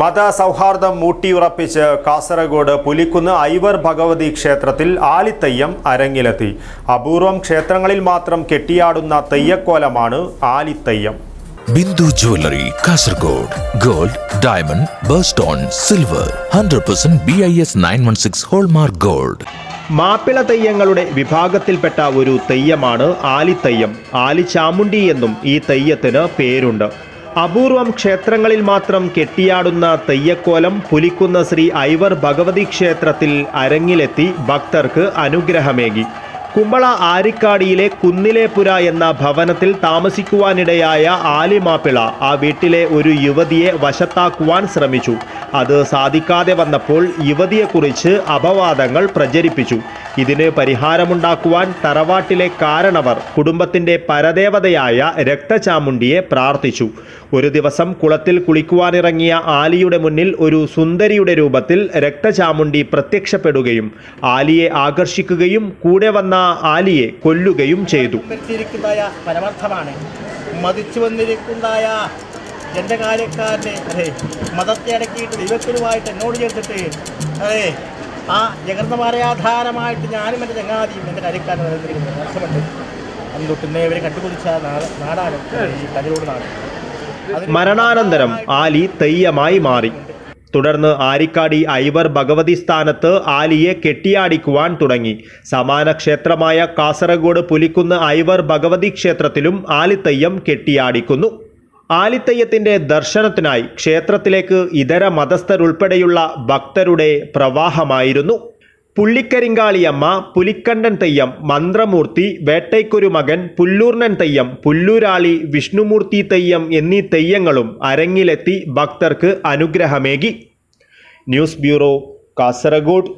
മതസൗഹാർദ്ദം മൂട്ടിയുറപ്പിച്ച് കാസർഗോഡ് പുലിക്കുന്ന് ഐവർ ഭഗവതി ക്ഷേത്രത്തിൽ ആലിത്തയ്യം അരങ്ങിലെത്തി. അപൂർവം ക്ഷേത്രങ്ങളിൽ മാത്രം കെട്ടിയാടുന്ന തെയ്യക്കോലമാണ് Alitheyyam. Bindu jewellery Kasaragod. Gold diamond birthstone silver. Hundred percent B I S nine one six hallmark gold. Mappila തെയ്യങ്ങളുടെ വിഭാഗത്തിൽപ്പെട്ട ഒരു തെയ്യമാണ് ആലിത്തയ്യം. ആലിചാമുണ്ടി എന്നും ഈ തെയ്യത്തിന് പേരുണ്ട്. അപൂർവം ക്ഷേത്രങ്ങളിൽ മാത്രം കെട്ടിയാടുന്ന തെയ്യക്കോലം പുലിക്കുന്ന ശ്രീ ഐവർ ഭഗവതി ക്ഷേത്രത്തിൽ അരങ്ങിലെത്തി ഭക്തർക്ക് അനുഗ്രഹമേകി. കുമ്പള ആരിക്കാടിയിലെ കുന്നിലേപുര എന്ന ഭവനത്തിൽ താമസിക്കുവാനിടയായ ആലിമാപ്പിള ആ വീട്ടിലെ ഒരു യുവതിയെ വശത്താക്കുവാൻ ശ്രമിച്ചു. അത് സാധിക്കാതെ വന്നപ്പോൾ യുവതിയെക്കുറിച്ച് അപവാദങ്ങൾ പ്രചരിപ്പിച്ചു. ഇതിന് പരിഹാരമുണ്ടാക്കുവാൻ തറവാട്ടിലെ കാരണവർ കുടുംബത്തിന്റെ പരദേവതയായ രക്തചാമുണ്ടിയെ പ്രാർത്ഥിച്ചു. ഒരു ദിവസം കുളത്തിൽ കുളിക്കുവാനിറങ്ങിയ ആലിയുടെ മുന്നിൽ ഒരു സുന്ദരിയുടെ രൂപത്തിൽ രക്തചാമുണ്ടി പ്രത്യക്ഷപ്പെടുകയും ആലിയെ ആകർഷിക്കുകയും കൂടെ വന്ന ആലിയെ കൊല്ലുകയും ചെയ്തു. പരമാർത്ഥമാണ്. മതിച്ചു വന്നിരിക്കുന്നതായ എന്റെ കാര്യക്കാരനെ. അതെ മതത്തെ അടക്കിയിട്ട് ദൈവത്തിനുമായിട്ട് എന്നോട് ചേർത്തിട്ട് അതെ ആ ജഗർന്നമാരയാധാരമായിട്ട് ഞാനും എന്റെ ചങ്ങാതിയും എന്റെ കാര്യക്കാരൻ നിലനിന്നിരിക്കുന്നത് വർഷമുണ്ട് അന്ന് തൊട്ടുന്നേ ഇവരെ കണ്ടുപിടിച്ച നാട് നാടാണ് ഈ കതിരോട് നാട്. മരണാനന്തരം ആലി തെയ്യമായി മാറി. തുടർന്ന് ആരിക്കാടി ഐവർ ഭഗവതി സ്ഥാനത്ത് ആലിയെ കെട്ടിയാടിക്കുവാൻ തുടങ്ങി. സമാന ക്ഷേത്രമായ കാസർഗോഡ് പുലിക്കുന്ന് ഐവർ ഭഗവതി ക്ഷേത്രത്തിലും ആലിത്തയ്യം കെട്ടിയാടിക്കുന്നു. ആലിത്തയ്യത്തിന്റെ ദർശനത്തിനായി ക്ഷേത്രത്തിലേക്ക് ഇതര മതസ്ഥരുൾപ്പെടെയുള്ള ഭക്തരുടെ പ്രവാഹമായിരുന്നു. പുള്ളിക്കരിങ്കാളിയമ്മ പുലിക്കണ്ടൻ തെയ്യം മന്ത്രമൂർത്തി വേട്ടയ്ക്കൊരു മകൻ പുല്ലൂർണൻ തെയ്യം പുല്ലൂരാളി വിഷ്ണുമൂർത്തി തെയ്യം എന്നീ തെയ്യങ്ങളും അരങ്ങിലെത്തി ഭക്തർക്ക് അനുഗ്രഹമേകി. News bureau Kasaragod.